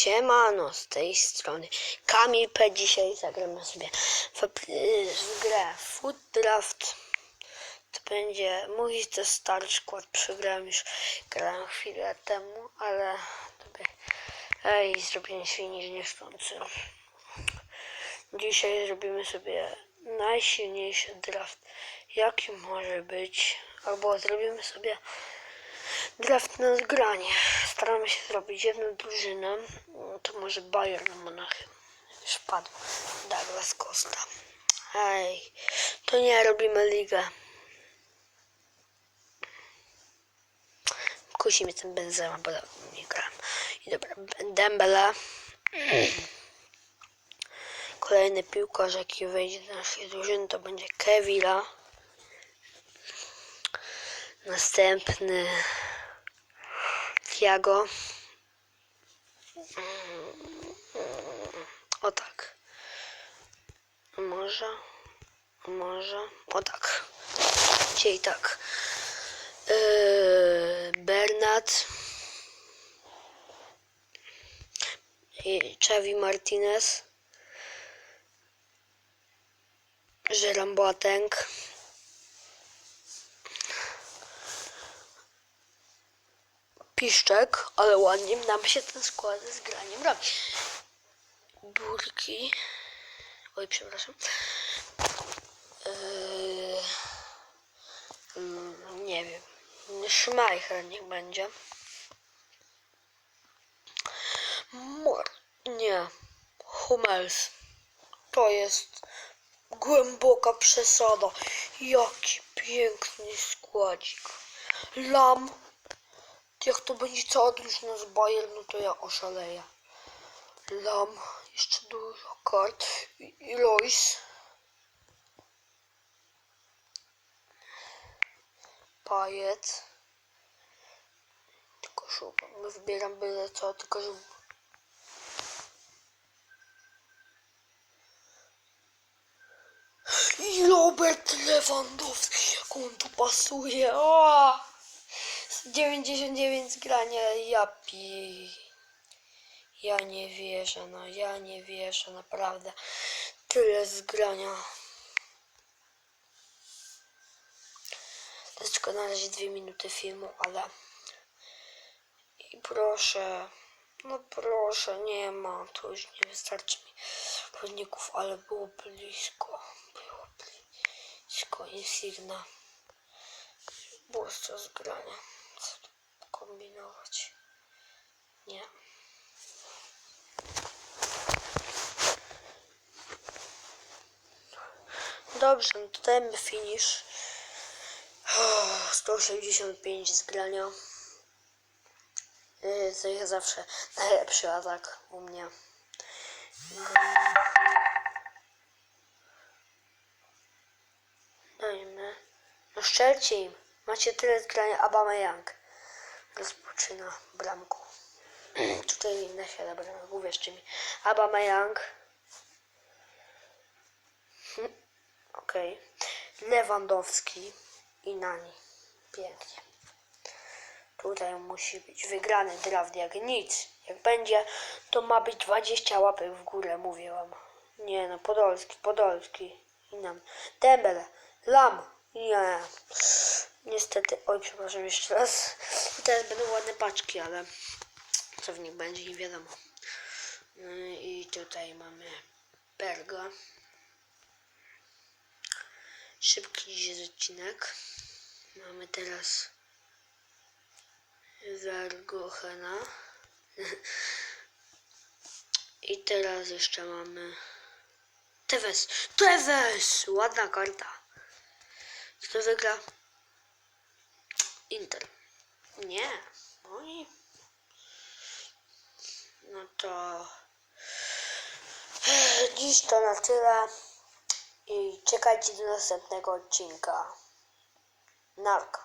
Siemano, z tej strony Kamil P. Dzisiaj zagramy sobie w, w grę Food Draft. To będzie mój to stary skład. Przegrałem już, grałem chwilę temu, ale dobra. Ej, zrobienie świni niechcący. Dzisiaj zrobimy sobie najsilniejszy draft, jaki może być. Albo zrobimy sobie draft na zgranie. Staramy się zrobić jedną drużynę. To może Bayern Monachium. Już padł Douglas Costa. Ej, to nie robimy ligę. Kusi mnie ten Benzema, bo dawno nie grałem. I dobra, Dembele. Kolejny piłkarz, jaki wejdzie do naszej drużyny, to będzie Kevila. Następny Tiago. O tak. Może. Może. O tak. Czyli tak. Yy, Bernat. Xavi Martinez. Jerome Boateng. Piszczek, ale ładnie nam się ten skład z graniem robi. Burki. Oj, przepraszam. Yy, nie wiem. Schmeichel niech będzie. Mor. Nie. Hummels. To jest głęboka przesada. Jaki piękny składzik. Lam. Jak to będzie cała drużyna z Bayernu, to ja oszaleję. Lam. Jeszcze dużo kart. I, i Lois. Pajet. Tylko szukam. Wybieram byle co, tylko żeby... I Robert Lewandowski, jak on tu pasuje. Z 99 zgrania, ja pi... Ja nie wierzę, no ja nie wierzę, naprawdę. Tyle zgrania. To jest tylko na razie dwie minuty filmu, ale... I proszę, no proszę, nie ma, to już nie wystarczy mi chodników, ale było blisko, było blisko, insigna. Było co zgrania, kombinować, nie. Dobrze, no to dajmy finish. 185 zgrania. Yy, To jest zawsze najlepszy atak u mnie. Dajmy. No szczelcie im. Macie tyle zgrania Aubameyang. Rozpoczyna bramką. Tutaj nasiada bramek. Uwierzcie mi. Aubameyang. Hm, Okej. Lewandowski i Nani. Pięknie. Tutaj musi być wygrany draft jak nic. Jak będzie, to ma być 20 łapek w górę, mówię wam. Nie no, Podolski, Podolski. I nam. Dembele, Lam. Nie. Niestety, oj przepraszam jeszcze raz. I teraz będą ładne paczki, ale co w nich będzie, nie wiadomo. No I tutaj mamy Berga. Szybki dziś odcinek. Mamy teraz Vergochena. I teraz jeszcze mamy Tevez. Tevez! Ładna karta. Kto wygra? Inter. Nie. Oni. No to dziś to na tyle. I czekajcie do następnego odcinka. Narka.